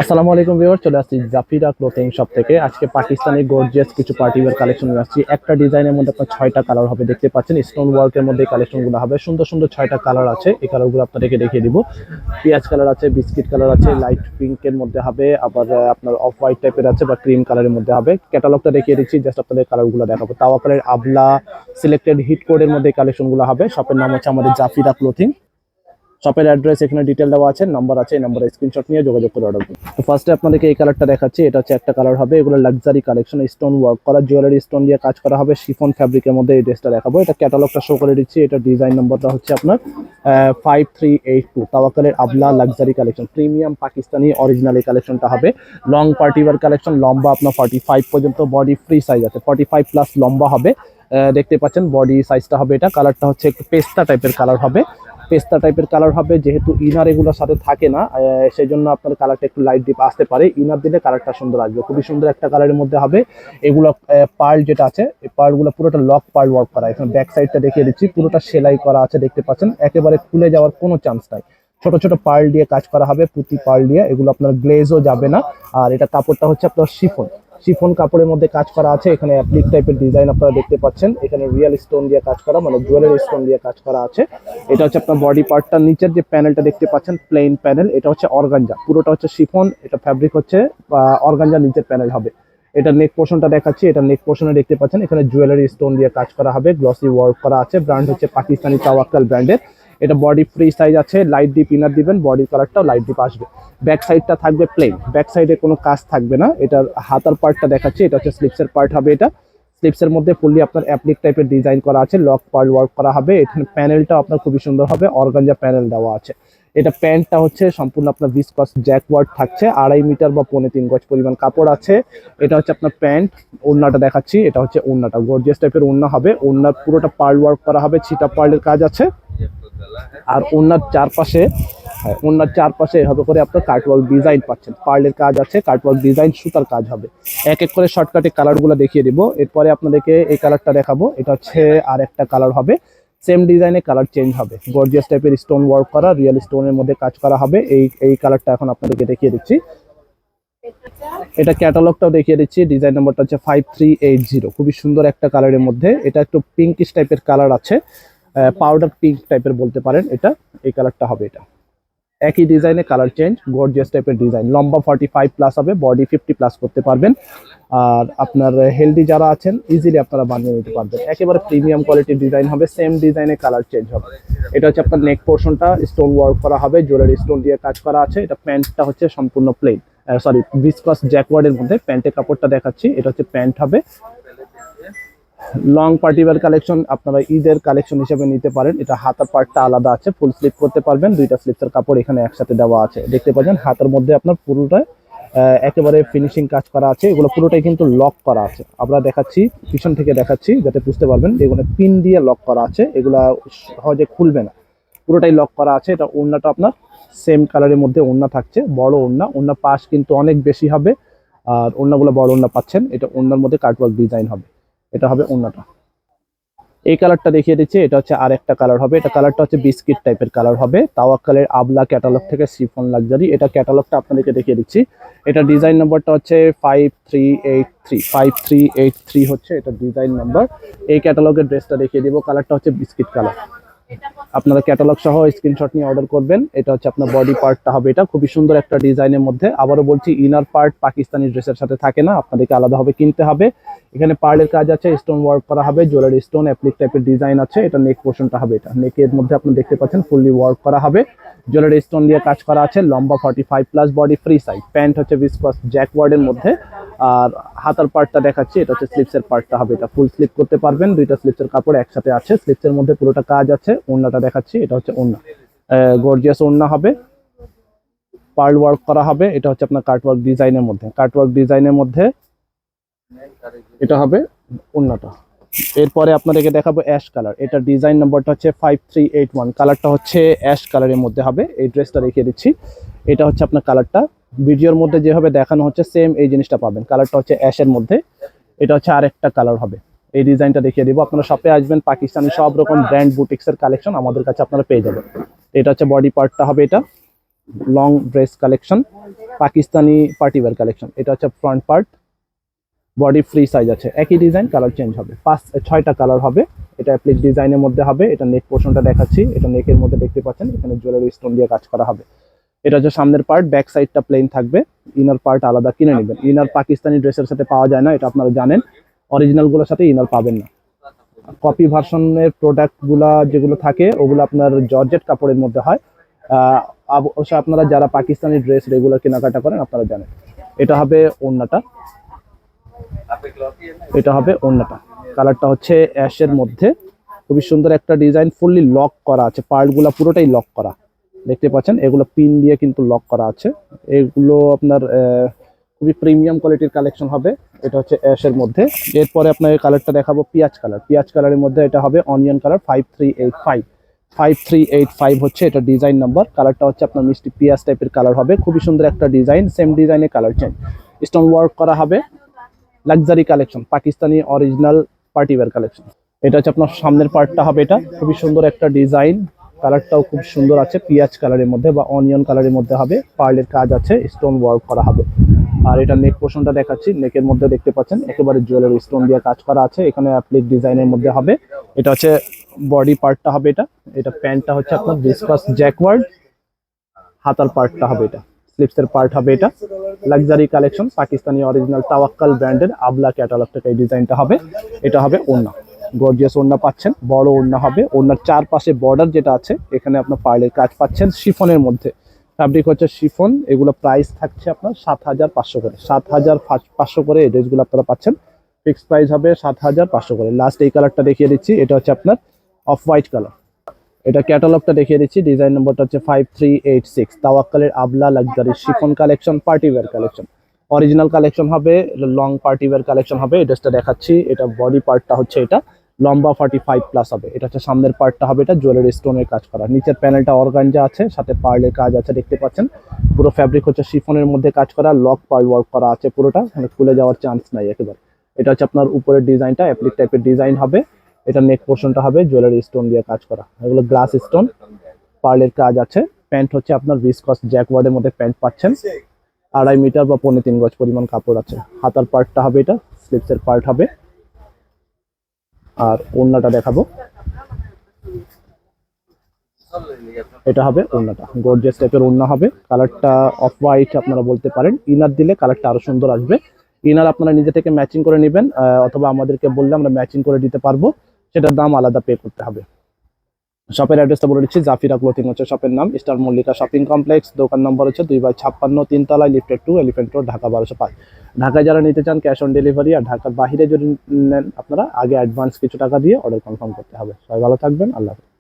আসসালামু আলাইকুম ভিউয়ার চলে আসছি জাফিরা ক্লোথিং শপ থেকে। আজকে পাকিস্তানি গর্জিয়াস কিছু পার্টি ওয়্যার কালেকশন নিয়ে আসছি। একটা ডিজাইনের মধ্যে আপনার ছয়টা কালার হবে, দেখতে পাচ্ছেন। স্টোন ওয়ার্কের মধ্যে কালেকশনগুলো হবে। সুন্দর সুন্দর ছয়টা কালার আছে, এই কালারগুলো আপনাদেরকে দেখিয়ে দিব। পেঁয়াজ কালার আছে বিস্কিট কালার আছে লাইট পিঙ্কের মধ্যে হবে, আবার আপনার অফ হোয়াইট টাইপের আছে, বা ক্রিম কালারের মধ্যে হবে। ক্যাটালগটা দেখিয়ে দিচ্ছি জাস্ট আপনাদের কালারগুলো দেখাবো। তাওয়া কালার আবলা সিলেক্টেড হিট কোডের মধ্যে কালেকশনগুলো হবে। শপের নাম হচ্ছে আমাদের জাফিরা ক্লোথিং শপের অ্যাড্রেস এখানে ডিটেল দেওয়া আছে নাম্বার আছে, এই নাম্বারে স্ক্রিনশট নিয়ে যোগাযোগ করে অর্ডার করুন। তো ফার্স্টে আপনাদেরকে এই কালারটা দেখাচ্ছি, এটা হচ্ছে একটা কালার হবে, এগুলো লাক্সারি কালেকশন স্টোন ওয়ার্ক করা জুয়েলারি স্টোন দিয়ে কাজ করা হবে শিফন ফ্যাব্রিকের মধ্যে এই ড্রেসটা দেখাবো। এটা ক্যাটালগটা শো করে দিচ্ছি, এটা ডিজাইন নম্বরটা হচ্ছে আপনার ফাইভ থ্রি এইট টু তাওয়াকালের আবলা luxury collection premium Pakistani original এই কালেকশনটা হবে। লং পার্টিওয়ার কালেকশন লম্বা আপনার ফর্টি ফাইভ পর্যন্ত বডি ফ্রি সাইজ আছে ফর্টি ফাইভ প্লাস লম্বা হবে। দেখতে পাচ্ছেন বডি সাইজটা হবে এটা কালারটা হচ্ছে একটু পেস্তা টাইপের কালার হবে। পেস্তা টাইপের কালার হবে, যেহেতু ইনার এগুলোর সাথে থাকে না সেই জন্য আপনার কালারটা একটু লাইট ডিপ আসতে পারে। ইনার দিলে কালারটা সুন্দর আসবে। খুবই সুন্দর একটা কালারের মধ্যে হবে। এগুলো পার্ল যেটা আছে, এই পার্লগুলো পুরোটা লক পার্ল ওয়ার্ক করা। এখানে ব্যাক সাইডটা দেখিয়ে দিচ্ছি। পুরোটা সেলাই করা আছে, দেখতে পাচ্ছেন। একেবারে খুলে যাওয়ার কোনো চান্স নাই। ছোট ছোট পার্ল দিয়ে কাজ করা হবে, পুঁতি পার্ল দিয়ে। এগুলো আপনার গ্লেজও যাবে না। আর এটা কাপড়টা হচ্ছে আপনার শিফন শিফন কাপড়ের মধ্যে কাজ করা আছে। এখানে অ্যাপ্লিক টাইপের ডিজাইন আপনারা দেখতে পাচ্ছেন। এখানে রিয়েল স্টোন দিয়ে কাজ করা মানে জুয়েলারি স্টোন দিয়ে কাজ করা আছে। এটা হচ্ছে আপনার বডি পার্টটার নিচের যে প্যানেলটা দেখতে পাচ্ছেন প্লেন প্যানেল এটা হচ্ছে অর্গানজা পুরোটা হচ্ছে শিফন, এটা ফ্যাব্রিক হচ্ছে অর্গানজা নিচের প্যানেল হবে। এটা নেক পোর্শনটা দেখাচ্ছি, এটা নেক পোর্শনে দেখতে পাচ্ছেন। এখানে জুয়েলারি স্টোন দিয়ে কাজ করা হবে গ্লসি ওয়ার্ক করা আছে। ব্র্যান্ড হচ্ছে পাকিস্তানি তাওয়াক্কাল ব্র্যান্ডের এটা বডি ফ্রি সাইজ আছে লাইট ডিপ ইনার দিবেন বডি কালারটাও লাইট ডিপ আসবে। ব্যাক সাইডটা থাকবে প্লেন ব্যাক সাইডে কোনো কাজ থাকবে না। এটার হাতার পার্টটা দেখাচ্ছি, এটা হচ্ছে স্লিপসের পার্ট হবে এটা। স্লিপসের মধ্যে ফুললি আপনার অ্যাপ্লিক টাইপের ডিজাইন করা আছে লক পার্ল ওয়ার্ক করা হবে। এখানে প্যানেলটা আপনার খুবই সুন্দর হবে অর্গানজা প্যানেল দেওয়া আছে। এটা প্যান্টটা হচ্ছে সম্পূর্ণ আপনার ভিসকস জ্যাকওয়ার্ড থাকছে, আড়াই মিটার বা পৌনে তিন গজ পরিমাণ কাপড় আছে। এটা হচ্ছে আপনার প্যান্ট ওড়নাটা দেখাচ্ছি, এটা হচ্ছে ওড়নাটা। গর্জিয়াস টাইপের ওড়না হবে, ওড়নার পুরোটা পার্ল ওয়ার্ক করা হবে, ছিটা পার্লের কাজ আছে। আর ওনার চারপাশে হ্যাঁ, ওনার চারপাশে এভাবে করে আপনার কার্টওয়ার্ক ডিজাইন পাচ্ছেন। পার্লের কাজ আছে কার্টওয়ার্ক ডিজাইন সুতার কাজ হবে। এক এক করে শর্টকাটে কালারগুলো দেখিয়ে দিব। এরপরে আপনাদেরকে এই কালারটা দেখাবো। এটা হচ্ছে আর একটা কালার হবে সেম ডিজাইনে কালার চেঞ্জ হবে। গর্জিয়াস টাইপের স্টোন ওয়ার্ক করা রিয়েল স্টোনের মধ্যে কাজ করা হবে। এই এই কালারটা এখন আপনাদেরকে দেখিয়ে দিচ্ছি। এটা ক্যাটালগটাও দেখিয়ে দিচ্ছি। ডিজাইন নাম্বারটা হচ্ছে ফাইভ থ্রি এইট জিরো খুবই সুন্দর একটা কালারের মধ্যে। এটা একটু পিঙ্কিশ টাইপের কালার আছে। পাউডার পিঙ্ক টাইপের বলতে পারেন, এটা, এই কালারটা হবে এটা। একই ডিজাইনে কালার চেঞ্জ গর্জিয়াস টাইপের ডিজাইন লম্বা ফর্টি ফাইভ প্লাস হবে বডি ফিফটি প্লাস করতে পারবেন। আর আপনার হেলদি যারা আছেন ইজিলি আপনারা বানিয়ে নিতে পারবেন। একেবারে প্রিমিয়াম কোয়ালিটির ডিজাইন হবে সেম ডিজাইনে কালার চেঞ্জ হবে। এটা হচ্ছে আপনার নেক পোর্শনটা স্টোন ওয়ার্ক করা হবে জুয়েলারি স্টোন দিয়ে কাজ করা আছে। এটা প্যান্টটা হচ্ছে সম্পূর্ণ প্লেন সরি বিসকস জ্যাকওয়ার্ডের মধ্যে প্যান্টের কাপড়টা দেখাচ্ছি, এটা হচ্ছে প্যান্ট হবে। লং পার্টিওয়ার কালেকশন আপনারা ঈদের কালেকশন হিসেবে নিতে পারেন। এটা হাতার পার্টটা আলাদা আছে ফুল স্লিপ করতে পারবেন। দুইটা স্লিপসের কাপড় এখানে একসাথে দেওয়া আছে। দেখতে পাচ্ছেন, হাতার মধ্যে আপনার পুরোটা একেবারে ফিনিশিং কাজ করা আছে। এগুলো পুরোটাই কিন্তু লক করা আছে। আমরা দেখাচ্ছি, পিছন থেকে দেখাচ্ছি, যাতে বুঝতে পারবেন এগুলো পিন দিয়ে লক করা আছে। এগুলা সহজে খুলবে না। পুরোটাই লক করা আছে। এটা ওড়নাটা আপনার সেম কালারের মধ্যে ওড়না থাকছে, বড় ওড়না। ওড়না পাশ কিন্তু অনেক বেশি হবে। আর ওড়নাগুলো বড় ওড়না পাচ্ছেন। এটা ওড়নার মধ্যে কাটওয়ার্ক ডিজাইন হবে। এটা হবে অন্যটা এই কালারটা দেখিয়ে দিচ্ছি, এটা হচ্ছে আরেকটা কালার হবে। এটা কালারটা হচ্ছে বিস্কিট টাইপের কালার হবে। তাওয়াক্কালের আবলা ক্যাটালগ থেকে সিফন লাগজারি এটা ক্যাটালগটা আপনাদেরকে দেখিয়ে দিচ্ছি। এটা ডিজাইন নাম্বারটা হচ্ছে five three eight three five three eight three হচ্ছে এটা ডিজাইন নাম্বার। এই ক্যাটালগের ড্রেসটা দেখিয়ে দিব। কালারটা হচ্ছে বিস্কিট কালার। আপনারা ক্যাটালগ সহ স্ক্রিনশট নিয়ে অর্ডার করবেন। এটা হচ্ছে আপনার বডি পার্টটা হবে এটা। খুবই সুন্দর একটা ডিজাইনের মধ্যে। আবারও বলছি ইনার পার্ট পাকিস্তানি ড্রেসের সাথে থাকে না। আপনাদেরকে আলাদাভাবে কিনতে হবে। এখানে পার্লের কাজ আছে স্টোন ওয়ার্ক করা হবে জুয়েলারি স্টোন অ্যাপ্লিক টাইপের ডিজাইন আছে। এটা নেক পোর্শনটা হবে এটা। নেকের মধ্যে আপনি দেখতে পাচ্ছেন ফুললি ওয়ার্ক করা হবে। জুয়েলারি স্টোন দিয়ে কাজ করা আছে, লম্বা forty five plus body free size pant হচ্ছে বিসকস জ্যাক ওয়ার্ডের মধ্যে। আর হাতার পার্টটা দেখাচ্ছি, এটা হচ্ছে স্লিপসের পার্টটা হবে এটা। ফুল স্লিপ করতে পারবেন, দুইটা স্লিপসের কাপড় একসাথে আছে। স্লিপসের মধ্যে পুরোটা কাজ আছে। ওড়নাটা দেখাচ্ছি, এটা হচ্ছে ওড়না। গর্জিয়াস ওড়না হবে। পার্ল ওয়ার্ক করা হবে, এটা হচ্ছে আপনার কাটওয়ার্ক ডিজাইনের মধ্যে। কাটওয়ার্ক ডিজাইনের মধ্যে এটা হবে ওড়নাটা। এরপরে আপনাদেরকে দেখাবো অ্যাশ কালার এটা ডিজাইন নাম্বারটা হচ্ছে ফাইভ থ্রি এইট ওয়ান কালারটা হচ্ছে অ্যাশ কালারের মধ্যে হবে। এই ড্রেসটা রেখে দিচ্ছি। এটা হচ্ছে আপনার কালারটা ভিডিওর মধ্যে যেভাবে দেখানো হচ্ছে সেম এই জিনিসটা পাবেন। কালারটা হচ্ছে অ্যাশের মধ্যে। এটা হচ্ছে আরেকটা কালার হবে। এই ডিজাইনটা দেখিয়ে দিব। আপনারা শপে আসবেন, পাকিস্তানি সব রকম ব্র্যান্ড বুটিক্সের কালেকশন আমাদের কাছে আপনারা পেয়ে যাবেন। এটা হচ্ছে বডি পার্টটা হবে এটা। Long dress collection Pakistani party wear collection এটা হচ্ছে front part body free size আছে। একই ডিজাইন কালার চেঞ্জ হবে। পাঁচ, ছয়টা কালার হবে। এটা অ্যাপ্লিক ডিজাইনের মধ্যে হবে। এটা নেক পোর্শনটা দেখাচ্ছি। এটা নেকের মধ্যে দেখতে পাচ্ছেন, এখানে জুয়েলারি স্টোন দিয়ে কাজ করা হবে। এটা হচ্ছে সামনের পার্ট ব্যাক সাইডটা প্লেন থাকবে। ইনার পার্ট আলাদা কিনে নেবেন। ইনার পাকিস্তানি ড্রেসের সাথে পাওয়া যায় না, এটা আপনারা জানেন। অরিজিনালগুলোর সাথে ইনার পাবেন না। কপি ভার্সনের প্রোডাক্টগুলা যেগুলো থাকে, ওগুলো আপনার জর্জেট কাপড়ের মধ্যে হয়। আপনারা যারা পাকিস্তানি ড্রেস রেগুলার কেনাকাটা করেন, আপনারা জানেন। এটা হবে ওড়নাটা। এটা হবে ওড়নাটা। কালারটা হচ্ছে অ্যাশের মধ্যে। খুবই সুন্দর একটা ডিজাইন, ফুললি লক করা আছে। পার্টগুলো পুরোটাই লক করা। দেখতে পাচ্ছেন? এগুলো পিন দিয়ে কিন্তু লক করা আছে। এগুলো আপনার খুবই প্রিমিয়াম কোয়ালিটির কালেকশন হবে। এটা হচ্ছে অ্যাশের মধ্যে। এরপরে আপনাকে কালারটা দেখাবো, পিঁয়াজ কালার পিঁয়াজ কালারের মধ্যে এটা হবে onion colour five three eight five five three eight five হচ্ছে এটা ডিজাইন নাম্বার কালারটা হচ্ছে আপনার মিষ্টি পিঁয়াজ টাইপের কালার হবে। খুবই সুন্দর একটা ডিজাইন সেম ডিজাইনে কালার চেঞ্জ স্টোন ওয়ার্ক করা হবে। Luxury collection Pakistani original party wear collection এটা হচ্ছে আপনার সামনের পার্টটা হবে এটা। খুবই সুন্দর একটা ডিজাইন কালারটাও খুব সুন্দর আছে। পিঁয়াজ কালারের মধ্যে বা অনিয়ন কালারের মধ্যে হবে। পার্লের কাজ আছে। স্টোন ওয়ার্ক করা হবে। আর এটা নেক পোর্শনটা দেখাচ্ছি। নেকের মধ্যে দেখতে পাচ্ছেন, একেবারে জুয়েলারি স্টোন দিয়ে কাজ করা আছে। এখানে অ্যাপ্লিক ডিজাইনের মধ্যে হবে। এটা হচ্ছে বডি পার্টটা হবে এটা। এটা প্যান্টটা হচ্ছে আপনার ডিসকাস জ্যাকওয়ার্ড হাতার পার্টটা হবে এটা। স্লিপসের পার্ট হবে এটা। Luxury collection Pakistani original Tawakkal ব্র্যান্ডের আবলা ক্যাটালগ থেকে এই ডিজাইনটা হবে। এটা হবে ওড়না। গর্জিয়াস ওড়না পাচ্ছেন, বড় ওড়না হবে। ওড়নার চারপাশে বর্ডার যেটা আছে, এখানে আপনার পার্লের কাজ পাচ্ছেন। শিফনের মধ্যে। ফ্যাব্রিক হচ্ছে শিফন এগুলো প্রাইস থাকছে আপনার সাত হাজার পাঁচশো করে। সাত হাজার পাঁচশো করে এই ড্রেসগুলো আপনারা পাচ্ছেন। ফিক্স প্রাইস হবে সাত হাজার পাঁচশো করে। লাস্ট এই কালারটা দেখিয়ে দিচ্ছি এটা হচ্ছে আপনার অফ হোয়াইট কালার এটা ক্যাটালগটা দেখিয়ে দিচ্ছি ডিজাইন নম্বরটা হচ্ছে ফাইভ থ্রি এইট সিক্স তাওয়াক্কালের আবলা luxury chiffon collection party wear collection original collection হবে লং পার্টি ওয়্যার কালেকশন হবে এই ড্রেসটা দেখাচ্ছি এটা বডি পার্টটা হচ্ছে এটা। লম্বা ফর্টি ফাইভ প্লাস হবে। এটা হচ্ছে সামনের পার্টটা হবে, এটা জুয়েলারি স্টোনের কাজ করা। নিচের প্যানেলটা অর্গানজা আছে, সাথে পার্লের কাজ আছে, দেখতে পাচ্ছেন? পুরো ফ্যাব্রিক হচ্ছে শিফনের মধ্যে কাজ করা লক পার্ল ওয়ার্ক করা আছে পুরোটা মানে খুলে যাওয়ার চান্স নাই একেবারে। এটা হচ্ছে আপনার উপরের ডিজাইনটা অ্যাপ্লিক টাইপের ডিজাইন হবে। এটা নেক পোর্শনটা হবে জুয়েলারি স্টোন দিয়ে কাজ করা। এগুলো গ্লাস স্টোন পার্লের কাজ আছে। প্যান্ট হচ্ছে আপনার ভিসকস জ্যাকওয়ার্ডের মধ্যে প্যান্ট পাচ্ছেন। আড়াই মিটার বা পৌনে তিন গজ পরিমাণ কাপড় আছে। হাতার পার্টটা হবে এটা স্লিপসের পার্ট হবে। আর ওড়নাটা দেখাবো। এটা হবে ওড়নাটা। গর্জিয়াস টাইপের ওড়না হবে। কালারটা অফ হোয়াইট আপনারা বলতে পারেন। ইনার দিলে কালারটা আরও সুন্দর আসবে। ইনার আপনারা নিজে থেকে ম্যাচিং করে নেবেন অথবা আমাদেরকে বললে আমরা ম্যাচিং করে দিতে পারব। সেটার দাম আলাদা পে করতে হবে। শপের অ্যাড্রেসটা বলে দিচ্ছি জাফিরা ক্লোথিং হচ্ছে শপের নাম। স্টার মল্লিকা শপিং কমপ্লেক্স দোকান নম্বর হচ্ছে দুই বাই ছাপ্পান্ন, তিনতলায় lifted two elephant road Dhaka বারোশো পাঁচ। ঢাকায় যারা নিতে চান ক্যাশ অন ডেলিভারি আর ঢাকার বাইরে যদি নেন আপনারা, আগে অ্যাডভান্স কিছু টাকা দিয়ে অর্ডার কনফার্ম করতে হবে। সবাই ভালো থাকবেন, আল্লাহ।